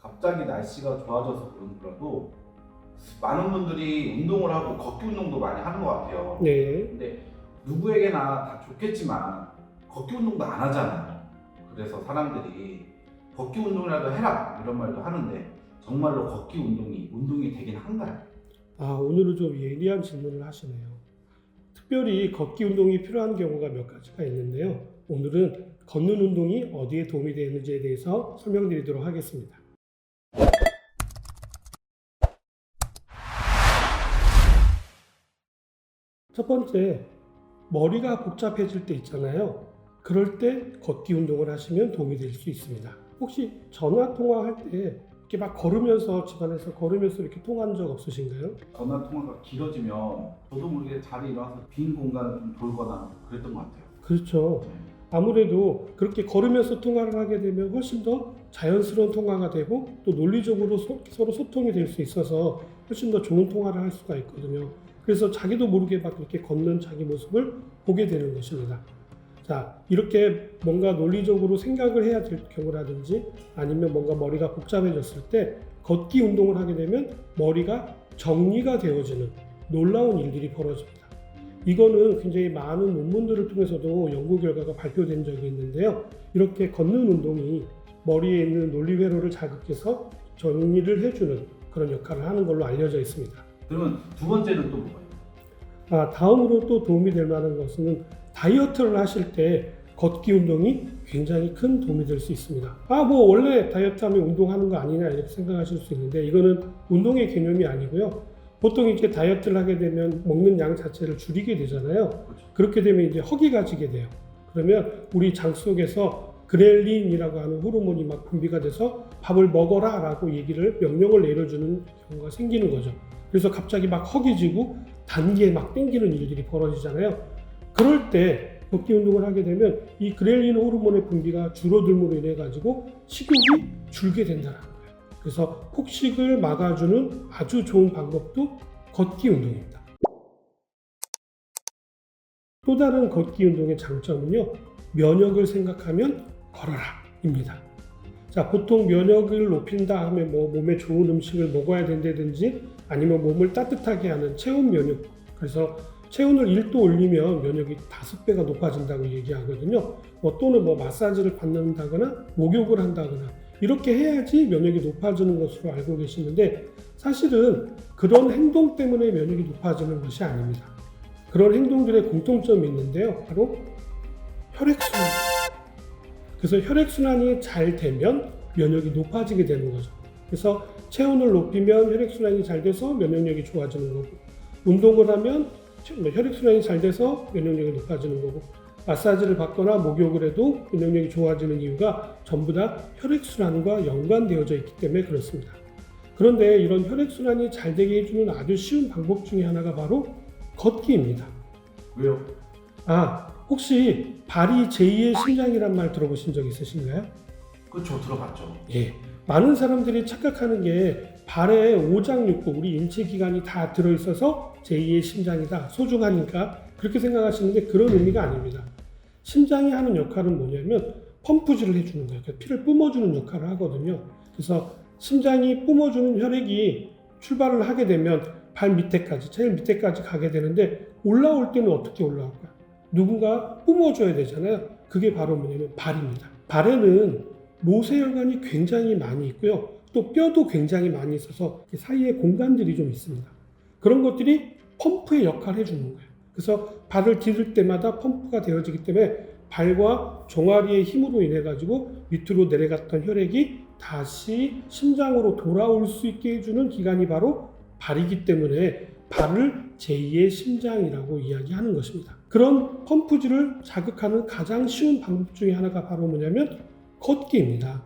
갑자기 날씨가 좋아져서 그런 거라도 많은 분들이 운동을 하고 걷기 운동도 많이 하는 것 같아요. 네. 근데 누구에게나 다 좋겠지만 걷기 운동도 안 하잖아요. 그래서 사람들이 걷기 운동이라도 해라 이런 말도 하는데 정말로 걷기 운동이 운동이 되긴 한가요? 아, 오늘은 좀 예리한 질문을 하시네요. 특별히 걷기 운동이 필요한 경우가 몇 가지가 있는데요. 오늘은 걷는 운동이 어디에 도움이 되는지에 대해서 설명드리도록 하겠습니다. 첫 번째, 머리가 복잡해질 때 있잖아요. 그럴 때 걷기 운동을 하시면 도움이 될 수 있습니다. 혹시 전화 통화할 때 이렇게 막 걸으면서 집안에서 걸으면서 이렇게 통화한 적 없으신가요? 전화 통화가 길어지면 저도 모르게 자리에 일어나서 빈 공간을 좀 돌거나 그랬던 것 같아요. 그렇죠. 아무래도 그렇게 걸으면서 통화를 하게 되면 훨씬 더 자연스러운 통화가 되고 또 논리적으로 소- 서로 소통이 될 수 있어서 훨씬 더 좋은 통화를 할 수가 있거든요. 그래서 자기도 모르게 막 이렇게 걷는 자기 모습을 보게 되는 것입니다. 자, 이렇게 뭔가 논리적으로 생각을 해야 될 경우라든지 아니면 뭔가 머리가 복잡해졌을 때 걷기 운동을 하게 되면 머리가 정리가 되어지는 놀라운 일들이 벌어집니다. 이거는 굉장히 많은 논문들을 통해서도 연구 결과가 발표된 적이 있는데요. 이렇게 걷는 운동이 머리에 있는 논리 회로를 자극해서 정리를 해주는 그런 역할을 하는 걸로 알려져 있습니다. 그러면 두 번째는 또 뭐가요? 아, 다음으로 또 도움이 될 만한 것은 다이어트를 하실 때 걷기 운동이 굉장히 큰 도움이 될 수 있습니다. 아, 뭐 원래 다이어트 하면 운동하는 거 아니냐 이렇게 생각하실 수 있는데 이거는 운동의 개념이 아니고요. 보통 이렇게 다이어트를 하게 되면 먹는 양 자체를 줄이게 되잖아요. 그렇죠. 그렇게 되면 이제 허기가 지게 돼요. 그러면 우리 장 속에서 그렐린이라고 하는 호르몬이 막 분비가 돼서 밥을 먹어라 라고 얘기를 명령을 내려주는 경우가 생기는 거죠. 그래서 갑자기 막 허기지고 단계에 막 땡기는 일들이 벌어지잖아요. 그럴 때 걷기 운동을 하게 되면 이 그렐린 호르몬의 분비가 줄어들므로 인해 가지고 식욕이 줄게 된다는 거예요. 그래서 폭식을 막아주는 아주 좋은 방법도 걷기 운동입니다. 또 다른 걷기 운동의 장점은요, 면역을 생각하면 걸어라입니다. 자, 보통 면역을 높인다 하면 뭐 몸에 좋은 음식을 먹어야 된다든지 아니면 몸을 따뜻하게 하는 체온 면역. 그래서 체온을 1도 올리면 면역이 5배가 높아진다고 얘기하거든요. 뭐 또는 뭐 마사지를 받는다거나 목욕을 한다거나 이렇게 해야지 면역이 높아지는 것으로 알고 계시는데 사실은 그런 행동 때문에 면역이 높아지는 것이 아닙니다. 그런 행동들의 공통점이 있는데요. 바로 혈액순환. 그래서 혈액순환이 잘 되면 면역이 높아지게 되는 거죠. 그래서 체온을 높이면 혈액순환이 잘 돼서 면역력이 좋아지는 거고, 운동을 하면 혈액순환이 잘 돼서 면역력이 높아지는 거고, 마사지를 받거나 목욕을 해도 면역력이 좋아지는 이유가 전부 다 혈액순환과 연관되어져 있기 때문에 그렇습니다. 그런데 이런 혈액순환이 잘 되게 해주는 아주 쉬운 방법 중에 하나가 바로 걷기입니다. 왜요? 아, 혹시 발이 제2의 심장이란 말 들어보신 적 있으신가요? 그렇죠 들어봤죠. 예. 많은 사람들이 착각하는 게 발에 오장육부, 우리 인체 기관이 다 들어있어서 제2의 심장이다, 소중하니까 그렇게 생각하시는데 그런 의미가 아닙니다. 심장이 하는 역할은 뭐냐면 펌프질을 해주는 거예요. 그러니까 피를 뿜어주는 역할을 하거든요. 그래서 심장이 뿜어주는 혈액이 출발을 하게 되면 발 밑에까지, 제일 밑에까지 가게 되는데 올라올 때는 어떻게 올라올까요? 누군가 뿜어줘야 되잖아요. 그게 바로 뭐냐면 발입니다. 발에는 모세혈관이 굉장히 많이 있고요. 또 뼈도 굉장히 많이 있어서 그 사이에 공간들이 좀 있습니다. 그런 것들이 펌프의 역할을 해주는 거예요. 그래서 발을 디딜 때마다 펌프가 되어지기 때문에 발과 종아리의 힘으로 인해 가지고 밑으로 내려갔던 혈액이 다시 심장으로 돌아올 수 있게 해주는 기관이 바로 발이기 때문에 발을 제2의 심장이라고 이야기하는 것입니다. 그런 펌프질을 자극하는 가장 쉬운 방법 중에 하나가 바로 뭐냐면 걷기입니다.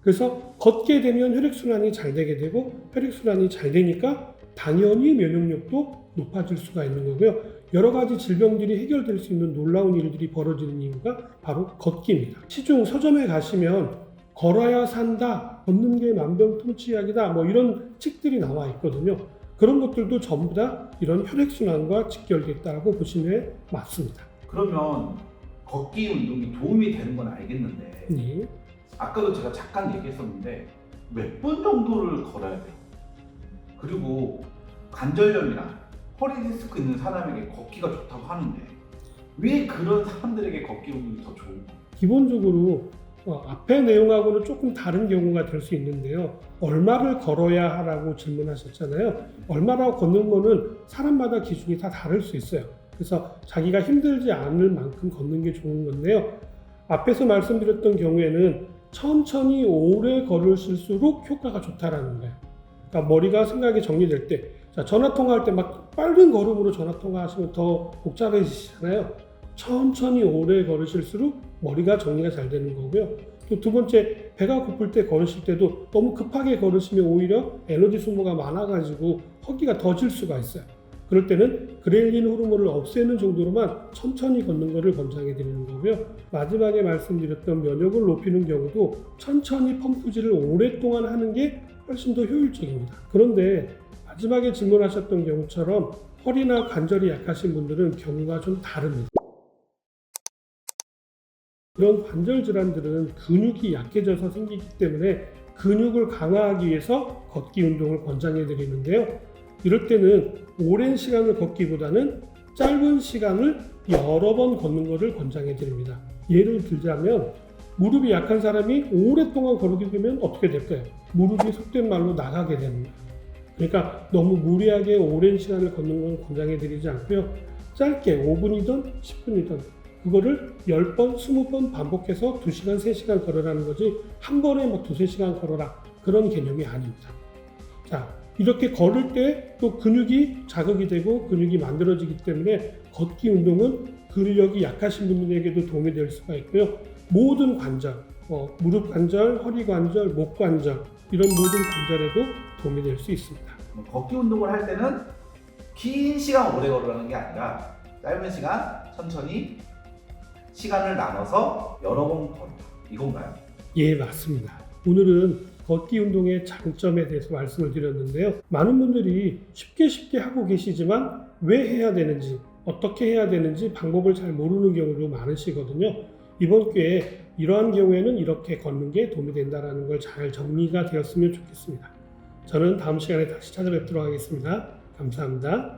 그래서 걷게 되면 혈액순환이 잘 되게 되고 혈액순환이 잘 되니까 당연히 면역력도 높아질 수가 있는 거고요. 여러 가지 질병들이 해결될 수 있는 놀라운 일들이 벌어지는 이유가 바로 걷기입니다. 시중 서점에 가시면 걸어야 산다, 걷는 게 만병통치약이다, 뭐 이런 책들이 나와 있거든요. 그런 것들도 전부 다 이런 혈액순환과 직결됐다고 보시면 맞습니다. 그러면 걷기 운동이 도움이 되는 건 알겠는데 네. 아까도 제가 잠깐 얘기했었는데 몇분 정도를 걸어야 돼요. 그리고 관절염이나 허리 디스크 있는 사람에게 걷기가 좋다고 하는데 왜 그런 사람들에게 걷기 운동이 더 좋은 거예요? 기본적으로 어, 앞의 내용하고는 조금 다른 경우가 될 수 있는데요. 얼마를 걸어야 하라고 질문하셨잖아요. 얼마라고 걷는 거는 사람마다 기준이 다 다를 수 있어요. 그래서 자기가 힘들지 않을 만큼 걷는 게 좋은 건데요. 앞에서 말씀드렸던 경우에는 천천히 오래 걸으실수록 효과가 좋다라는 거예요. 그러니까 머리가 생각이 정리될 때, 자, 전화 통화할 때 막 빠른 걸음으로 전화 통화하시면 더 복잡해지시잖아요. 천천히 오래 걸으실수록 머리가 정리가 잘 되는 거고요. 또 두 번째, 배가 고플 때 걸으실 때도 너무 급하게 걸으시면 오히려 에너지 소모가 많아가지고 허기가 더 질 수가 있어요. 그럴 때는 그렐린 호르몬을 없애는 정도로만 천천히 걷는 것을 권장해 드리는 거고요. 마지막에 말씀드렸던 면역을 높이는 경우도 천천히 펌프질을 오랫동안 하는 게 훨씬 더 효율적입니다. 그런데 마지막에 질문하셨던 경우처럼 허리나 관절이 약하신 분들은 경우가 좀 다릅니다. 이런 관절 질환들은 근육이 약해져서 생기기 때문에 근육을 강화하기 위해서 걷기 운동을 권장해 드리는데요. 이럴 때는 오랜 시간을 걷기보다는 짧은 시간을 여러 번 걷는 것을 권장해 드립니다. 예를 들자면 무릎이 약한 사람이 오랫동안 걸게 되면 어떻게 될까요? 무릎이 속된 말로 나가게 됩니다. 그러니까 너무 무리하게 오랜 시간을 걷는 건 권장해 드리지 않고요. 짧게 5분이든 10분이든 그거를 10번, 20번 반복해서 2시간, 3시간 걸으라는 거지 한 번에 뭐 두세 시간 걸어라 그런 개념이 아닙니다. 자, 이렇게 걸을 때 또 근육이 자극이 되고 근육이 만들어지기 때문에 걷기 운동은 근력이 약하신 분들에게도 도움이 될 수가 있고요. 모든 관절, 어, 무릎 관절, 허리 관절, 목 관절 이런 모든 관절에도 도움이 될 수 있습니다. 걷기 운동을 할 때는 긴 시간 오래 걸으라는 게 아니라 짧은 시간 천천히 시간을 나눠서 여러 번 걸다 이건가요? 예, 맞습니다. 오늘은 걷기 운동의 장점에 대해서 말씀을 드렸는데요. 많은 분들이 쉽게 쉽게 하고 계시지만 왜 해야 되는지, 어떻게 해야 되는지 방법을 잘 모르는 경우도 많으시거든요. 이번 기회에 이러한 경우에는 이렇게 걷는 게 도움이 된다는 걸 잘 정리가 되었으면 좋겠습니다. 저는 다음 시간에 다시 찾아뵙도록 하겠습니다. 감사합니다.